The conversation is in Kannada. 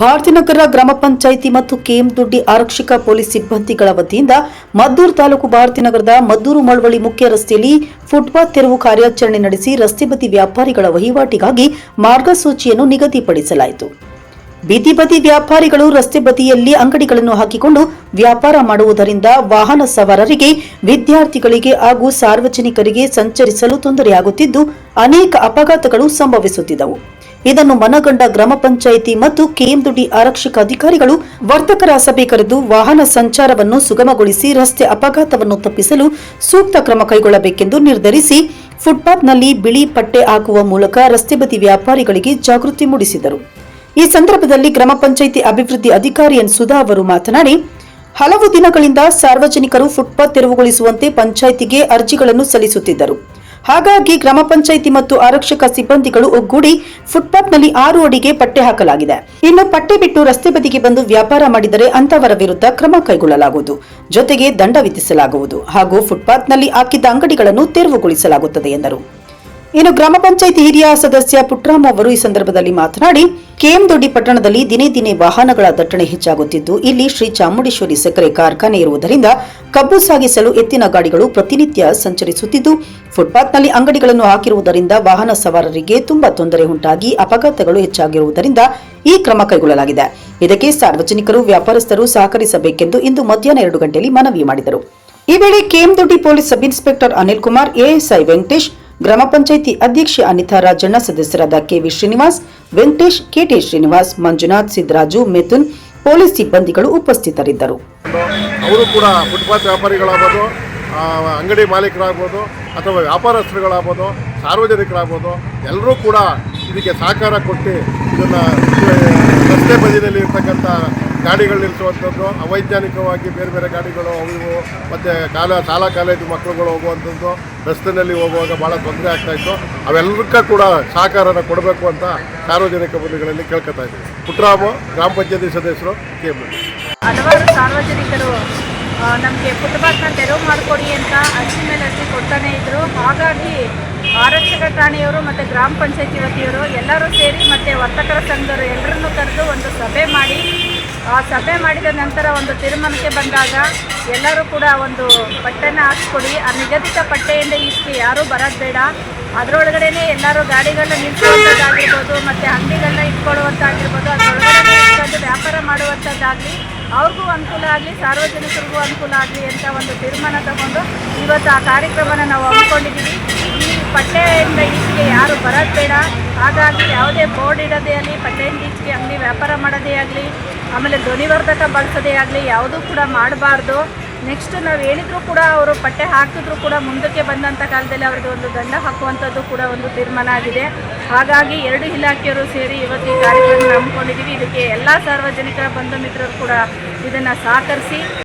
ಭಾರತೀನಗರ ಗ್ರಾಮ ಪಂಚಾಯಿತಿ ಮತ್ತು ಕೆಎಂದೊಡ್ಡಿ ಆರಕ್ಷಕ ಪೊಲೀಸ್ ಸಿಬ್ಬಂದಿಗಳ ವತಿಯಿಂದ ಮದ್ದೂರು ತಾಲೂಕು ಭಾರತೀನಗರದ ಮದ್ದೂರು ಮಳವಳ್ಳಿ ಮುಖ್ಯ ರಸ್ತೆಯಲ್ಲಿ ಫುಟ್ಪಾತ್ ತೆರವು ಕಾರ್ಯಾಚರಣೆ ನಡೆಸಿ ರಸ್ತೆ ಬದಿ ವ್ಯಾಪಾರಿಗಳ ವಹಿವಾಟಿಗಾಗಿ ಮಾರ್ಗಸೂಚಿಯನ್ನು ನಿಗದಿಪಡಿಸಲಾಯಿತು. ಬೀದಿ ಬದಿ ವ್ಯಾಪಾರಿಗಳು ರಸ್ತೆ ಬದಿಯಲ್ಲಿ ಅಂಗಡಿಗಳನ್ನು ಹಾಕಿಕೊಂಡು ವ್ಯಾಪಾರ ಮಾಡುವುದರಿಂದ ವಾಹನ ಸವಾರರಿಗೆ, ವಿದ್ಯಾರ್ಥಿಗಳಿಗೆ ಹಾಗೂ ಸಾರ್ವಜನಿಕರಿಗೆ ಸಂಚರಿಸಲು ತೊಂದರೆಯಾಗುತ್ತಿದ್ದು, ಅನೇಕ ಅಪಘಾತಗಳು ಸಂಭವಿಸುತ್ತಿದ್ದವು. ಇದನ್ನು ಮನಗಂಡ ಗ್ರಾಮ ಪಂಚಾಯಿತಿ ಮತ್ತು ಕೆಎಂದುಡಿ ಆರಕ್ಷಕ ಅಧಿಕಾರಿಗಳು ವರ್ತಕರ ಸಭೆ ಕರೆದು ವಾಹನ ಸಂಚಾರವನ್ನು ಸುಗಮಗೊಳಿಸಿ ರಸ್ತೆ ಅಪಘಾತವನ್ನು ತಪ್ಪಿಸಲು ಸೂಕ್ತ ಕ್ರಮ ಕೈಗೊಳ್ಳಬೇಕೆಂದು ನಿರ್ಧರಿಸಿ ಫುಟ್ಪಾತ್ನಲ್ಲಿ ಬಿಳಿ ಪಟ್ಟೆ ಹಾಕುವ ಮೂಲಕ ರಸ್ತೆ ಬದಿ ವ್ಯಾಪಾರಿಗಳಿಗೆ ಜಾಗೃತಿ ಮೂಡಿಸಿದರು. ಈ ಸಂದರ್ಭದಲ್ಲಿ ಗ್ರಾಮ ಪಂಚಾಯಿತಿ ಅಭಿವೃದ್ಧಿ ಅಧಿಕಾರಿ ಎನ್. ಸುಧಾ ಅವರು ಮಾತನಾಡಿ, ಹಲವು ದಿನಗಳಿಂದ ಸಾರ್ವಜನಿಕರು ಫುಟ್ಪಾತ್ ತೆರವುಗೊಳಿಸುವಂತೆ ಪಂಚಾಯಿತಿಗೆ ಅರ್ಜಿಗಳನ್ನು ಸಲ್ಲಿಸುತ್ತಿದ್ದರು. ಹಾಗಾಗಿ ಗ್ರಾಮ ಪಂಚಾಯಿತಿ ಮತ್ತು ಆರಕ್ಷಕ ಸಿಬ್ಬಂದಿಗಳು ಒಗ್ಗೂಡಿ ಫುಟ್ಪಾತ್ನಲ್ಲಿ ಆರು ಅಡಿಗೆ ಪಟ್ಟೆ ಹಾಕಲಾಗಿದೆ. ಇನ್ನು ಪಟ್ಟೆ ಬಿಟ್ಟು ರಸ್ತೆ ಬದಿಗೆ ಬಂದು ವ್ಯಾಪಾರ ಮಾಡಿದರೆ ಅಂತವರ ವಿರುದ್ಧ ಕ್ರಮ ಕೈಗೊಳ್ಳಲಾಗುವುದು. ಜೊತೆಗೆ ದಂಡ ವಿಧಿಸಲಾಗುವುದು ಹಾಗೂ ಫುಟ್ಪಾತ್ನಲ್ಲಿ ಹಾಕಿದ್ದ ಅಂಗಡಿಗಳನ್ನು ತೆರವುಗೊಳಿಸಲಾಗುತ್ತದೆ ಎಂದರು. ಇನ್ನು ಗ್ರಾಮ ಪಂಚಾಯಿತಿ ಹಿರಿಯ ಸದಸ್ಯ ಪುಟ್ರಾಮ್ ಅವರು ಈ ಸಂದರ್ಭದಲ್ಲಿ ಮಾತನಾಡಿ ಕೆಎಂ ದೊಡ್ಡಿ ಪಟ್ಟಣದಲ್ಲಿ ದಿನೇ ದಿನೇ ವಾಹನಗಳ ದಟ್ಟಣೆ ಹೆಚ್ಚಾಗುತ್ತಿದ್ದು, ಇಲ್ಲಿ ಶ್ರೀ ಚಾಮುಂಡೇಶ್ವರಿ ಸಕ್ಕರೆ ಕಾರ್ಖಾನೆ ಇರುವುದರಿಂದ ಕಬ್ಬು ಸಾಗಿಸಲು ಎತ್ತಿನ ಗಾಡಿಗಳು ಪ್ರತಿನಿತ್ಯ ಸಂಚರಿಸುತ್ತಿದ್ದು, ಫುಟ್ಪಾತ್ನಲ್ಲಿ ಅಂಗಡಿಗಳನ್ನು ಹಾಕಿರುವುದರಿಂದ ವಾಹನ ಸವಾರರಿಗೆ ತುಂಬಾ ತೊಂದರೆ ಉಂಟಾಗಿ ಅಪಘಾತಗಳು ಹೆಚ್ಚಾಗಿರುವುದರಿಂದ ಈ ಕ್ರಮ ಕೈಗೊಳ್ಳಲಾಗಿದೆ. ಇದಕ್ಕೆ ಸಾರ್ವಜನಿಕರು, ವ್ಯಾಪಾರಸ್ಥರು ಸಹಕರಿಸಬೇಕೆಂದು ಇಂದು ಮಧ್ಯಾಹ್ನ ಎರಡು ಗಂಟೆಯಲ್ಲಿ ಮನವಿ ಮಾಡಿದರು. ಈ ವೇಳೆ K M Doddi police sub inspector Anil Kumar ASI Venkatesh ಗ್ರಾಮ ಪಂಚಾಯಿತಿ ಅಧ್ಯಕ್ಷೆ ಅನಿತಾ ರಾಜಣ್ಣ, ಸದಸ್ಯರಾದ KV Srinivas, Venkatesh, KT Srinivas, Manjunath, Siddaraju, Mithun police ಸಿಬ್ಬಂದಿಗಳು ಉಪಸ್ಥಿತರಿದ್ದರು. ಅವರು ಕೂಡ ಫುಟ್ಪಾತ್ ವ್ಯಾಪಾರಿಗಳಾಗ್ಬೋದು ಅಂಗಡಿ ಮಾಲೀಕರಾಗ್ಬೋದು, ಅಥವಾ ವ್ಯಾಪಾರಸ್ಥರುಗಳಾಗ್ಬೋದು, ಸಾರ್ವಜನಿಕರಾಗ್ಬೋದು, ಎಲ್ಲರೂ ಕೂಡ ಇದಕ್ಕೆ ಸಹಕಾರ ಕೊಟ್ಟು ಇದನ್ನು ರಸ್ತೆ ಬದಿಯಲ್ಲಿ ಇರ್ತಕ್ಕಂಥ ಗಾಡಿಗಳು ನಿಲ್ಲಿಸುವಂಥದ್ದು, ಅವೈಜ್ಞಾನಿಕವಾಗಿ ಬೇರೆ ಬೇರೆ ಗಾಡಿಗಳು ಅವು ಮತ್ತು ಕಾಲ ಶಾಲಾ ಕಾಲೇಜು ಮಕ್ಕಳುಗಳು ಹೋಗುವಂಥದ್ದು ರಸ್ತೆಯಲ್ಲಿ ಹೋಗುವಾಗ ಭಾಳ ತೊಂದರೆ ಆಗ್ತಾಯಿತ್ತು ಅವೆಲ್ಲದಕ್ಕ ಕೂಡ ಸಹಕಾರನ ಕೊಡಬೇಕು ಅಂತ ಸಾರ್ವಜನಿಕ ಬಂಧುಗಳಲ್ಲಿ ಕೇಳ್ಕೊತಾ ಇದ್ದೀವಿ ಪುಟ್ಟರಾಮು ಗ್ರಾಮ ಪಂಚಾಯತಿ ಸದಸ್ಯರು, ಕೆ ಹಲವಾರು ಸಾರ್ವಜನಿಕರು ನಮಗೆ ಫುಟ್ಪಾತ್ನ ತೆರವು ಮಾಡಿಕೊಡಿ ಅಂತ ಅರ್ಜಿ ಮೇಲೆ ಅರ್ಜಿ ಕೊಡ್ತಾನೆ ಇದ್ರು. ಹಾಗಾಗಿ ಆರಕ್ಷಕ ಠಾಣೆಯವರು ಮತ್ತು ಗ್ರಾಮ ಪಂಚಾಯತಿ ವತಿಯವರು ಎಲ್ಲರೂ ಸೇರಿ ಮತ್ತು ವರ್ತಕರ ಸಂಘದವರು ಎಲ್ಲರನ್ನೂ ಕರೆದು ಒಂದು ಸಭೆ ಮಾಡಿ, ಆ ಸಭೆ ಮಾಡಿದ ನಂತರ ಒಂದು ತೀರ್ಮಾನಕ್ಕೆ ಬಂದಾಗ ಎಲ್ಲರೂ ಕೂಡ ಒಂದು ಪಟ್ಟೆನ ಹಾಕ್ಸ್ಕೊಡಿ. ಆ ನಿಗದಿತ ಪಟ್ಟೆಯಿಂದ ಇಷ್ಟು ಯಾರೂ ಬರೋದು ಬೇಡ. ಅದರೊಳಗಡೆನೆ ಎಲ್ಲರೂ ಗಾಡಿಗಳನ್ನ ನಿಲ್ಸುವಂಥದ್ದಾಗಿರ್ಬೋದು, ಮತ್ತು ಅಂಗಡಿಗಳನ್ನ ಇಟ್ಕೊಳ್ಳುವಂಥದ್ದಾಗಿರ್ಬೋದು, ಅದರೊಳಗಡೆ ವ್ಯಾಪಾರ ಮಾಡುವಂಥದ್ದಾಗಲಿ, ಅವ್ರಿಗೂ ಅನುಕೂಲ ಆಗಲಿ, ಸಾರ್ವಜನಿಕರಿಗೂ ಅನುಕೂಲ ಆಗಲಿ ಅಂತ ಒಂದು ತೀರ್ಮಾನ ತಗೊಂಡು ಇವತ್ತು ಆ ಕಾರ್ಯಕ್ರಮನ ನಾವು ಹಮ್ಮಿಕೊಂಡಿದ್ದೀವಿ. ಪಟ್ಟೆಯಿಂದ ಈಚೆಗೆ ಯಾರು ಬರೋದು ಬೇಡ. ಹಾಗಾಗಿ ಯಾವುದೇ ಬೋರ್ಡ್ ಇಡೋದೇ ಆಗಲಿ, ಪಟ್ಟೆಯಿಂದ ಈಚೆಗೆ ಅಂಗಡಿ ವ್ಯಾಪಾರ ಮಾಡೋದೇ ಆಗಲಿ, ಆಮೇಲೆ ಧ್ವನಿವರ್ಧಕ ಬಳಸೋದೇ ಆಗಲಿ, ಯಾವುದೂ ಕೂಡ ಮಾಡಬಾರ್ದು. ನೆಕ್ಸ್ಟ್ ನಾವು ಹೇಳಿದರೂ ಕೂಡ ಅವರು ಪಟ್ಟೆ ಹಾಕಿದ್ರು ಕೂಡ ಮುಂದಕ್ಕೆ ಬಂದಂಥ ಕಾಲದಲ್ಲಿ ಅವ್ರಿಗೆ ಒಂದು ದಂಡ ಹಾಕುವಂಥದ್ದು ಕೂಡ ಒಂದು ತೀರ್ಮಾನ ಆಗಿದೆ. ಹಾಗಾಗಿ ಎರಡು ಇಲಾಖೆಯವರು ಸೇರಿ ಇವತ್ತು ಈ ಕಾರ್ಯಕ್ರಮ ಹಮ್ಮಿಕೊಂಡಿದ್ದೀವಿ ಇದಕ್ಕೆ ಎಲ್ಲ ಸಾರ್ವಜನಿಕರ ಬಂಧು ಮಿತ್ರರು ಕೂಡ ಇದನ್ನು ಸಹಕರಿಸಿ.